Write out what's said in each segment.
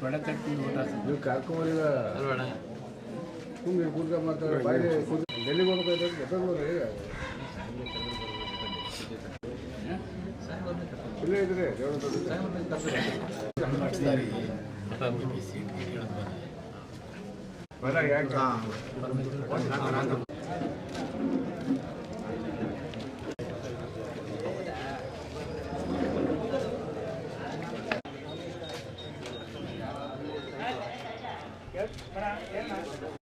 ನೀವು ಕರ್ಕೊಂಬರಿಲ್ಲ ಸುಮ್ಮನೆ ಕೂತ್ಕೊಂಡು ಮಾತಾಡ ಬಾಯಿಗೆ ಡೆಲ್ಲಿಗೆ ಹೋಗ್ಬೇಕಾದ್ರೆ ಎತ್ತೋದು ಹೋಗ್ರಿ. ಇಲ್ಲೇ ಇದ್ರೆ ಬರ ಯಾಕೆ? Para, é nada.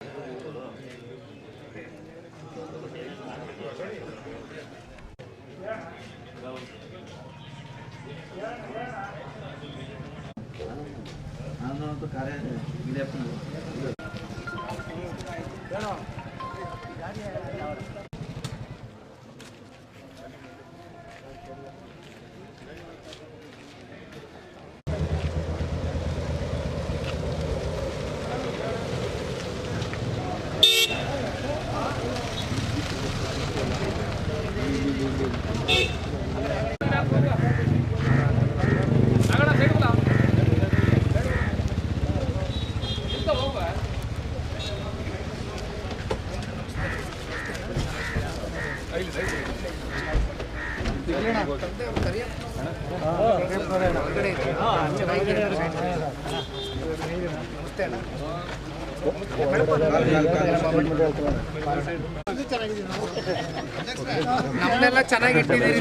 ನಮ್ಮನ್ನೆಲ್ಲ ಚೆನ್ನಾಗಿ ಇಟ್ಟಿದ್ದೀರಿ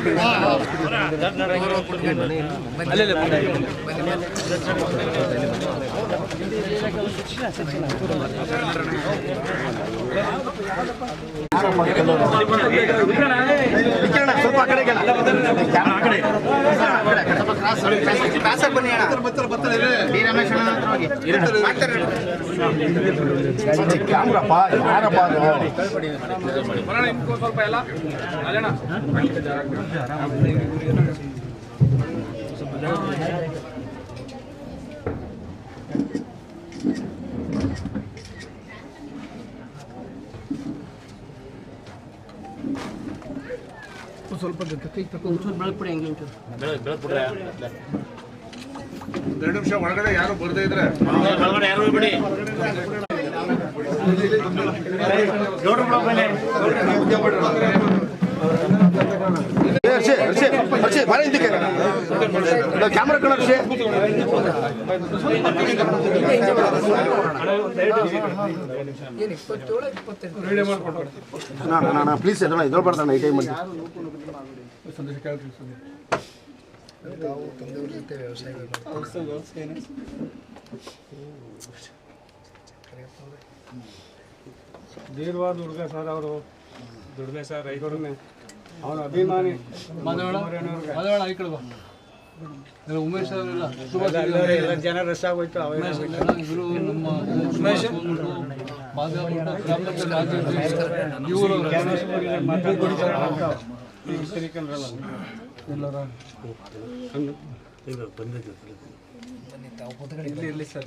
ಸ್ವಲ್ಪ ಎಲ್ಲ ಅಲ್ಲಣ್ಣ ಸ್ವಲ್ಪ ಕೈ ತಗೊಂಡು ಬೆಳಗ್ಬಿಡಿ ಹಂಗೆ ಒಂಚೂರು ಎರಡು ನಿಮಿಷ ಒಳಗಡೆ ಯಾರು ಬರ್ದೇ ಇದ್ರೆ ಹರ್ಷಿ ಹರ್ಷಿ ಹರ್ಷಿ ಬಾರಿ ಹಿಂದಕ್ಕೆ ಕ್ಯಾಮ್ರಾ ಕಣ ಹರ್ಷಿ ಏನು ಇಪ್ಪತ್ತೇಳು ಇಪ್ಪತ್ತೆಂಟು ನಾ ನಾ ನಾ ಪ್ಲೀಸ್ ಎದಳ ಎದಳ್ಬಾರ್ದಣ್ಣ ಈ ಟೈಮಲ್ಲಿ ತಾವು ತಂದೆಯವ್ರ ಜೊತೆ ವ್ಯವಸಾಯ ದೀರ್ವಾದ ಹುಡುಗ ಸರ್ ಅವರು. ದುಡಿಮೆ ಸರ್ ರೈತರನ್ನೇ ಅವನ ಅಭಿಮಾನಿ ಮದವಾಳ ಈ ಕಡೆ ಬಾ ಎಲ್ಲ ಉಮೇಶ್ ಅವರೆಲ್ಲ ಜನ ರಶ್ ಆಗೋಯ್ತು ಇವರು ನಮ್ಮ ಉಮೇಶ್? ಮಾಧವ ಇವರು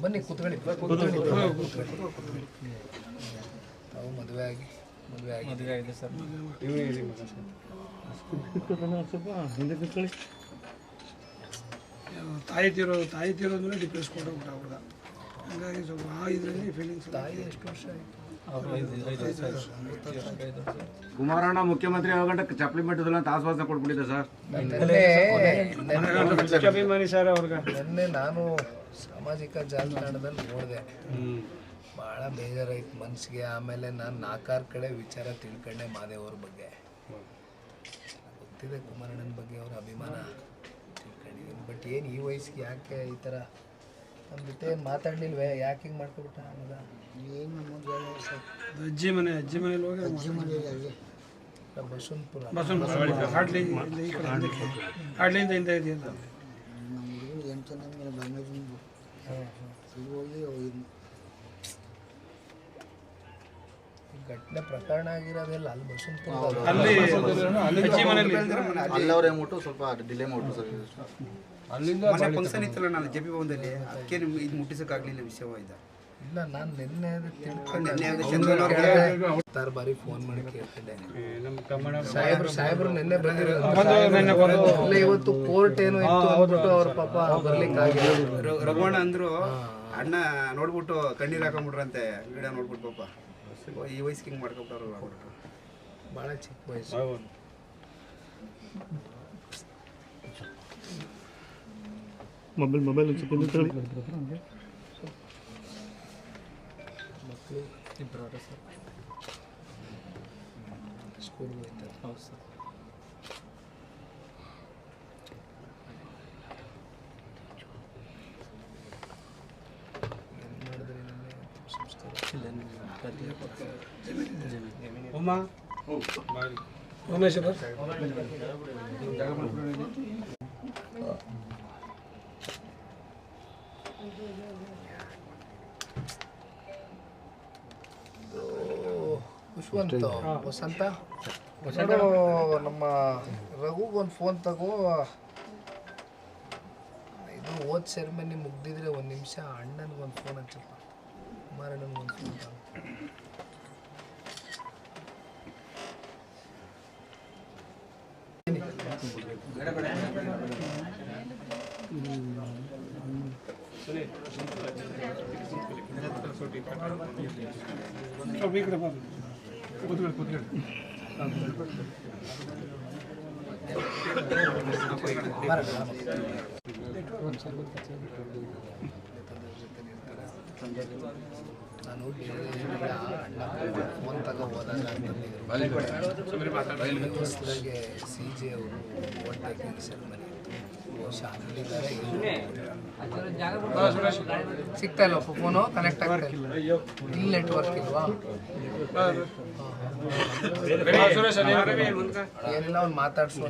ಬನ್ನಿ ಕೂತ್ಕೊಳ್ಳಿ ಕೂತ್ಕೊಳ್ಳಿ ಕೂತ್ಕೊಳ್ಳಿ ತಾವು ಮದುವೆ ಆಗಿ ಮದುವೆ ಆಗಿ ಮದುವೆ ಆಗಿದೆ ಸರ್ ತಾಯಿ ತೀರೋ ತಾಯಿ ತೀರೋದ್ಮೇಲೆ ಡಿಪ್ರೆಸ್ ಕೊಟ್ಟೋಗ್ಬಿಟ್ಟ ಹುಡುಗ ಹಂಗಾಗಿ ಸ್ವಲ್ಪ ಆ ಇದರಲ್ಲಿ ಫೀಲಿಂಗ್ಸ್ ತಾಯಿ ಎಷ್ಟು ವರ್ಷ ಆಯಿತು? ಕುಮಾರಣ್ಣ ಮುಖ್ಯಮಂತ್ರಿ ಆಗಂಟ ಚಪ್ಪಲಿ ಮೆಟ್ಟದಲ್ಲ ಅಂತ ಆಶ್ವಾಸನೆ ಕೊಟ್ಬಿಟ್ಟಿದೆ ಸರ್. ಅಭಿಮಾನಿ ಸರ್ ಅವ್ರಿಗೆ. ನಿನ್ನೆ ನಾನು ಸಾಮಾಜಿಕ ಜಾಲತಾಣದಲ್ಲಿ ನೋಡಿದೆ. ಭಾಳ ಬೇಜಾರಾಯ್ತು ಮನಸ್ಸಿಗೆ ಆಮೇಲೆ ನಾನು ನಾಲ್ಕಾರು ಕಡೆ ವಿಚಾರ ತಿಳ್ಕೊಂಡೆ ಮಾದೇವ್ರ ಬಗ್ಗೆ. ಗೊತ್ತಿದೆ ಕುಮಾರಣ್ಣನ ಬಗ್ಗೆ ಅವರ ಅಭಿಮಾನ. ತಿಳ್ಕೊಂಡಿದ್ದೀನಿ ಬಟ್ ಏನು ಈ ವಯಸ್ಸಿಗೆ ಯಾಕೆ ಈ ಥರ ನಮ್ಮ ಜೊತೆ ಏನು ಮಾತಾಡ್ಲಿಲ್ವೇ? ಯಾಕೆ ಹಿಂಗೆ ಮಾಡ್ಕೊಬಿಟ್ಟ ಮಗ? ಅಜ್ಜಿ ಮನೆ ಅಜ್ಜಿ ಮನೇಲಿ ಹೋಗಿ ಅಜ್ಜಿ ಹಾಡ್ಲಿ ಇಲ್ಲಿ ಈ ಕಡೆ ಹಿಂದಕ್ಕೆ ಹಾಡ್ಲಿಯಿಂದ ಹಿಂದೆ ಇದೆಯಲ್ಲ ಈ ಘಟನೆ ಪ್ರಕರಣ ಆಗಿರೋದೆಲ್ಲ ಅಲ್ಲಿ ಬಸವನಪುರ ಅಲ್ಲಿ ಅಜ್ಜಿ ಮನೇಲಿ ಅಲ್ಲವ್ರೆ ಮುಟ್ಟು ಸ್ವಲ್ಪ ಡಿಲೇ ಮಾಡ್ಬಿಟ್ಟು ಸರ್. ಮೊನ್ನೆ ಫಂಕ್ಷನ್ ಇತ್ತಲ್ಲ ನಾನು ಜೆ ಪಿ ಭವನದಲ್ಲಿ ಅದಕ್ಕೆ ನಿಮ್ಗೆ ಇದು ಮುಟ್ಟಿಸೋಕ್ಕಾಗಲಿಲ್ಲ ವಿಷಯವಾಯ್ತು ಇಲ್ಲ ನಾನು ನಿನ್ನೆ ತಿಳ್ಕೊಂಡು ಬಾರಿ ಫೋನ್ ಮಾಡಿ ಕೇಳ್ತಿದ್ದೆ ನಮ್ಮ ತಮ್ಮಣ್ಣ ಸಾಹೇಬ್ರು ಸಾಹೇಬ್ರು ನಿನ್ನೆ ಬಂದಿರೋದು. ಬಂದು ನಿನ್ನೆ ಬಂದು ಇಲ್ಲ ಇವತ್ತು ಕೋರ್ಟ್ ಏನು ಇತ್ತು ಅಂದ್ಬಿಟ್ಟು ಅವ್ರ ಪಾಪ ಬರ್ಲಿಕ್ಕೆ ಆಗಿಲ್ಲ ರ- ರಘುವಣ್ಣ ಅಂದ್ರು ಅಣ್ಣ ನೋಡ್ಬಿಟ್ಟು ಕಣ್ಣೀರು ಹಾಕೊಂಡ್ಬಿಟ್ರಂತೆ ವಿಡಿಯೋ ನೋಡ್ಬಿಟ್ಟು ಪಾಪ. ಈ ವಯಸ್ಸಿಗೆ ಹಿಂಗೆ ಮಾಡ್ಕೊಬಿಟ್ಟಾರಲ್ಲ ಅಂದ್ಬಿಟ್ಟು. ಭಾಳ ಚಿಕ್ಕ ವಯಸ್ಸು. ಮೊಬೈಲ್ ಮೊಬೈಲ್ ಒಂದು ಸ್ವಲ್ಪ ಹಿಂದೆ ತಗೊಳ್ಳಿ. ಮಕ್ಕಳು ಇಬ್ಬರು ಸರ್ ಸ್ಕೂಲ್ಗೆ ಹೋಗ್ತಾರೆ ಹೌದು ಸರ್ ಏನ್ ಮಾಡಿದ್ರಿ ನಿನ್ನೆ ಸಂಸ್ಕಾರ ಅಮ್ಮ ಉಮೇಶ್ ಅವರು ಖುಷ್ವಂತ ವಸಂತ ನೋಡು ನಮ್ಮ ರಘುಗೊಂದು ಒಂದು ಫೋನ್ ತಗೋ. ಇದು ಓದ್ ಸೆರೆಮನಿ ಮುಗ್ದಿದ್ರೆ ಒಂದು ನಿಮಿಷ ಅಣ್ಣನಿಗೆ ಒಂದು ಫೋನ್ ಹಚ್ಚಪ್ಪ. ಕುಮಾರಣ್ಣನಿಗೊಂದು ಫೋನ್ ತಗೋ ಸ್ವಲ್ಪ ಈ ಕಡೆ ಬನ್ನಿ ಕೂತ್ಕೊಳ್ಳಿ ಕೂತ್ಕೊಳ್ಳಿ ನಾನು ಫೋನ್ ತಗೋ ಹೋದಾಗ ಹೊಸದಾಗೆ ಸಿ ಜೆ ಅವರು ಓಟ್ ಸೆರೆಮನಿ ಸಿಗ್ತಾ ಇಲ್ಲ ಫೋನು ಕನೆಕ್ಟ್ ಆಗ್ತಾ ಇಲ್ಲ. ಇಲ್ಲಿ ನೆಟ್ವರ್ಕ್ ಇಲ್ವಾ? ಏನಿಲ್ಲ ಅವ್ನು ಮಾತಾಡ್ಸು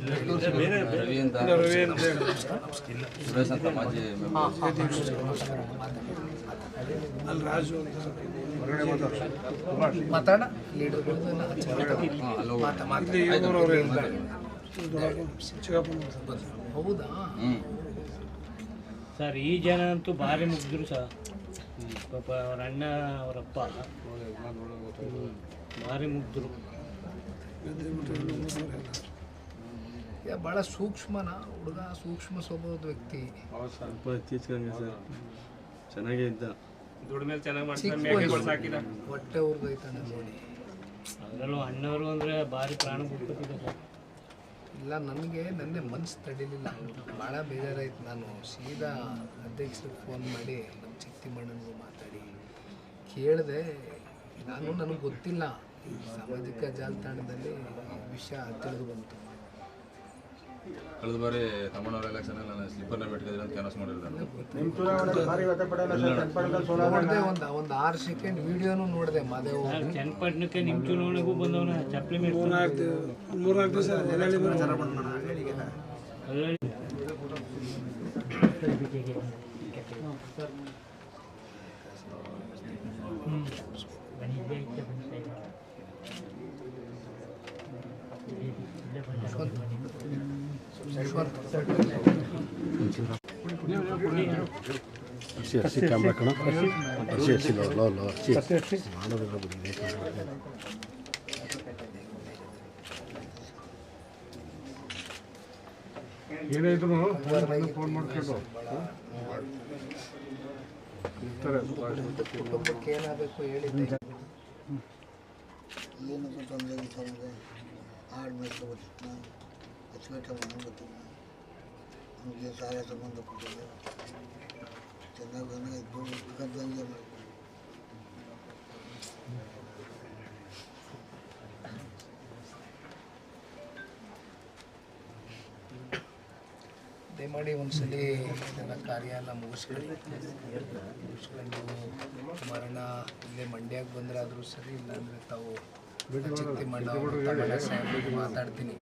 ಮಾತಾಡ ಲೀಡರ್ ಮಾತಾ ಮಾತಾ ಚಿಕ್ಕಪ್ಪ ಹೌದಾ? ಸರ್ ಈ ಜನ ಅಂತೂ ಭಾರಿ ಮುಗಿದ್ರು ಸರ್. ಪಾಪ ಅವ್ರ ಅಣ್ಣ ಅವರಪ್ಪ ಭಾರಿ ಮುಗಿದ್ರು. ಯಾ ಭಾಳ ಸೂಕ್ಷ್ಮನ ಹುಡುಗ ಸೂಕ್ಷ್ಮ ಸ್ವಭಾವದ ವ್ಯಕ್ತಿ. ಸ್ವಲ್ಪ ಇತ್ತೀಚೆಗೆ ಸರ್. ಚೆನ್ನಾಗೇ ಇದ್ದ. ಚಿಕ್ಕ ವಯಸ್ಸು. ಹೊಟ್ಟೆ ಉರ್ದೈತಾನೆ ನೋಡಿ. ಅದರಲ್ಲೂ ಅಣ್ಣವರು ಅಂದರೆ ಭಾರಿ ಪ್ರಾಣ ಬಿಟ್ಕೊತಿದ್ದೆ ಸರ್. ಇಲ್ಲ, ನನಗೆ ನನ್ನೇ ಮನಸ್ಸು ತಡಿಲಿಲ್ಲ. ಭಾಳ ಬೇಜಾರಾಯ್ತು ನಾನು. ಸೀದಾ ಅಧ್ಯಕ್ಷರಿಗೆ ಫೋನ್ ಮಾಡಿ, ನಮ್ಮ ಚಿಕ್ತಿಮಣ್ಣನಿಗೂ ಮಾತಾಡಿ. ಕೇಳಿದೆ, ನಾನು, ನನಗೆ ಗೊತ್ತಿಲ್ಲ. ಸಾಮಾಜಿಕ ಜಾಲತಾಣದಲ್ಲಿ ವಿಷಯ ತಿಳಿದು ಬಂತು. ಕಳೆದ ಬಾರಿ ತಮ್ಮನವ್ರ ಎಲೆಕ್ಷನ್ ನಾನು ಸ್ಲಿಪ್ಪರ್ನ ಬಿಟ್ಟಿದ್ರೆ ಅಂತ ಕ್ಯಾನ್ವಸ್ ಮಾಡಿರ್ತಾರೆ ನೋಡಿದೆ ಒಂದು ಒಂದು ಆರು ಸೆಕೆಂಡ್ ವಿಡಿಯೋನು ನೋಡಿದೆ ಮಾದೇವ್ ಚನ್ನಪಟ್ಟಣಕ್ಕೆ ನಿಮ್ಮ ಚುನಾವಣೆಗೂ ಬಂದವನ ಚಪ್ಪಲಿ ಮೇಲೆ ಮೂರ್ನಾಲ್ಕು ದಿವಸ ಎಲ್ಲೆಲ್ಲಿ ಅದ್ರಲ್ಲಿ ಹರ್ಷಿ ಹಸಿ ಕ್ಯಾಮ್ರಾ ಕಣ ಹಸಿ ಹಸಿ ಲೋ ಲೋ ಹರ್ಷಿ ಮಾಡೋದಿಲ್ಲ ಬಿಡಿ. ಏನೇ ಫೋನ್ ಮಾಡ್ಕೊಂಡು ಇರ್ತಾರೆ ಕುಟುಂಬಕ್ಕೆ ಏನಾಗಬೇಕು ಹೇಳಿದ್ದೆ ಏನು ತೊಂದರೆ ತೊಂದರೆ ಹಾಡು ಮೇಯ್ಸ್ಕೊಬರ್ತೀನಿ ಅಚ್ಚುಕಟ್ಟ ಮಾಡ್ಕೊತೀನಿ ನಮಗೆ ಸಾಲ ಸಂಬಂಧ ಕೊಟ್ಟಿದ್ದೆ ಚೆನ್ನಾಗಿ ಬಂದಾಗ ಮಾಡಿ ದಯಮಾಡಿ ಒಂದ್ಸಲಿ ಇದೆಲ್ಲ ಕಾರ್ಯ ಎಲ್ಲ ಮುಗಿಸ್ಕೊಳ್ಳಿ ಮುಗಿಸ್ಕೊಂಡು ಮರಣ ಇಲ್ಲೇ ಮಂಡ್ಯಕ್ಕೆ ಬಂದ್ರೆ ಆದರೂ ಸರಿ ಇಲ್ಲಾಂದರೆ ತಾವು ಮಾತಾಡ್ತೀನಿ.